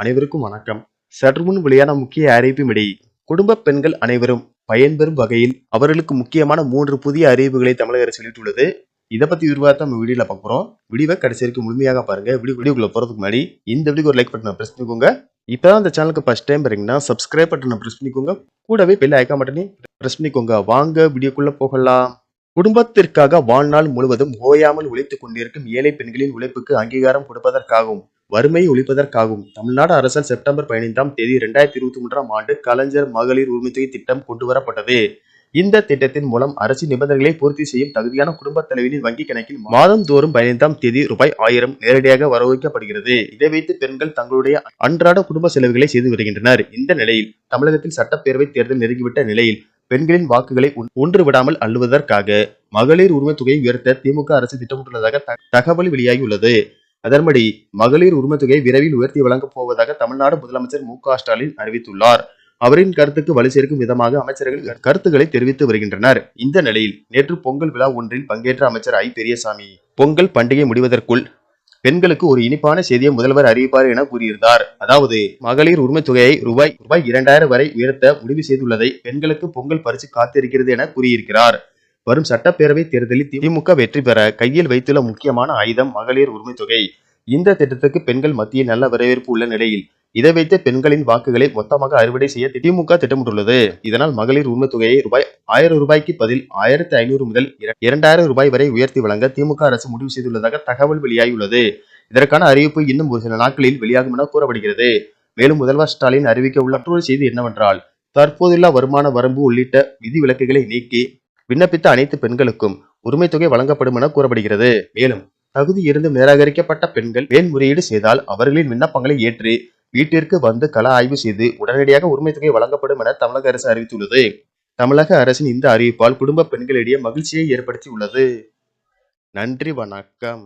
அனைவருக்கும் வணக்கம். சற்று முன் வெளியான முக்கிய அறிவிப்புமிடி குடும்ப பெண்கள் அனைவரும் பயன்பெறும் வகையில் அவர்களுக்கு முக்கியமான மூன்று புதிய அறிவிப்புகளை தமிழக அரசு வெளியிட்டுள்ளது. இதை பத்தி விரிவாக நம்ம வீடியோல பார்க்குறோம் வீடியோவை கடைசி வரைக்கும் முழுமையாக பாருங்க. வீடியோ வீடியோக்குள்ள போறதுக்கு முன்னாடி இந்த வீடியோக்கு ஒரு லைக் பட்டனை பிரஸ் பண்ணிக்கோங்க. இப்பதான் அந்த சேனலுக்கு ஃபர்ஸ்ட் டைம் பாருங்கன்னா சப்ஸ்கிரைப் பட்டனை பிரஸ் பண்ணிக்கோங்க. கூடவே பெல் ஐக்கா பட்டனை பிரஸ் பண்ணிக்கோங்க. வாங்க வீடியோக்குள்ள போகலாம். குடும்பத்திற்காக வாழ்நாள் முழுவதும் ஓயாமல் உழைத்துக் கொண்டிருக்கும் ஏழை பெண்களின் உழைப்புக்கு அங்கீகாரம் கொடுப்பதற்காகவும் வறுமையை ஒழிப்பதற்காகவும் தமிழ்நாடு அரசால் செப்டம்பர் பதினைந்தாம் தேதி இரண்டாயிரத்தி இருபத்தி மூன்றாம் ஆண்டு கலைஞர் மகளிர் உரிமைத்தொகை திட்டம் கொண்டு வரப்பட்டது இந்த திட்டத்தின் மூலம் அரசு நிபந்தனைகளை பூர்த்தி செய்யும் தகுதியான குடும்ப தலைவரின் வங்கிக் கணக்கில் மாதந்தோறும் பதினைந்தாம் தேதி ரூபாய் ஆயிரம் நேரடியாக வரவழைக்கப்படுகிறது. இதை வைத்து பெண்கள் தங்களுடைய அன்றாட குடும்ப செலவுகளை செய்து வருகின்றனர். இந்த நிலையில் தமிழகத்தில் சட்டப்பேரவை தேர்தல் நெருங்கிவிட்ட நிலையில் பெண்களின் வாக்குகளை ஒன்- ஒன்று விடாமல் அள்ளுவதற்காக மகளிர் உரிமை தொகையை உயர்த்த திமுக அரசு திட்டமிட்டுள்ளதாக த- தகவல் வெளியாகியுள்ளது. அதன்படி மகளிர் உரிமை தொகையை விரைவில் உயர்த்தி வழங்கப் போவதாக தமிழ்நாடு முதலமைச்சர் மு க ஸ்டாலின் அறிவித்துள்ளார். அவரின் கருத்துக்கு வலு சேர்க்கும் விதமாக அமைச்சர்கள் கருத்துக்களை தெரிவித்து வருகின்றனர். இந்த நிலையில் நேற்று பொங்கல் விழா ஒன்றில் பங்கேற்ற அமைச்சர் ஐ. பெரியசாமி பொங்கல் பண்டிகை முடிவதற்குள் பெண்களுக்கு ஒரு இனிப்பான செய்தியை முதல்வர் அறிவிப்பார் என கூறியிருந்தார். அதாவது மகளிர் உரிமை தொகையை ரூபாய் ரூபாய் இரண்டாயிரம் வரை உயர்த்த முடிவு செய்துள்ளதை பெண்களுக்கு பொங்கல் பரிசு காத்திருக்கிறது என கூறியிருக்கிறார். வரும் சட்டப்பேரவை தேர்தலில் திமுக வெற்றி பெற கையில் வைத்துள்ள முக்கியமான ஆயுதம் மகளிர் உரிமை தொகை. இந்த திட்டத்துக்கு பெண்கள் மத்தியில் நல்ல வரவேற்பு உள்ள நிலையில் இதை வைத்து பெண்களின் வாக்குகளை மொத்தமாக அறுவடை செய்ய திமுக திட்டமிட்டுள்ளது. இதனால் மகளிர் உரிமை தொகையை ரூபாய் ஆயிரம் ரூபாய்க்கு பதில் ஆயிரத்தி ஐநூறு முதல் இர- இரண்டாயிரம் ரூபாய் வரை உயர்த்தி வழங்க திமுக அரசு முடிவு செய்துள்ளதாக தகவல் வெளியாகியுள்ளது. இதற்கான அறிவிப்பு இன்னும் ஒரு சில நாட்களில் வெளியாகும் என கூறப்படுகிறது. மேலும் முதல்வர் ஸ்டாலின் அறிவிக்க உள்ள மற்றொரு செய்தி என்னவென்றால் தற்போதுள்ள வருமான வரம்பு உள்ளிட்ட விதிவிலக்குகளை நீக்கி விண்ணப்பித்த அனைத்து பெண்களுக்கும் உரிமை தொகை வழங்கப்படும் என கூறப்படுகிறது. மேலும் தகுதி இருந்து நிராகரிக்கப்பட்ட பெண்கள் மேல்முறையீடு செய்தால் அவர்களின் விண்ணப்பங்களை ஏற்று வீட்டிற்கு வந்து கள ஆய்வு செய்து உடனடியாக உரிமை தொகை வழங்கப்படும் என தமிழக அரசு அறிவித்துள்ளது. தமிழக அரசின் இந்த அறிவிப்பால் குடும்ப பெண்களிடையே மகிழ்ச்சியை ஏற்படுத்தி உள்ளது நன்றி வணக்கம்.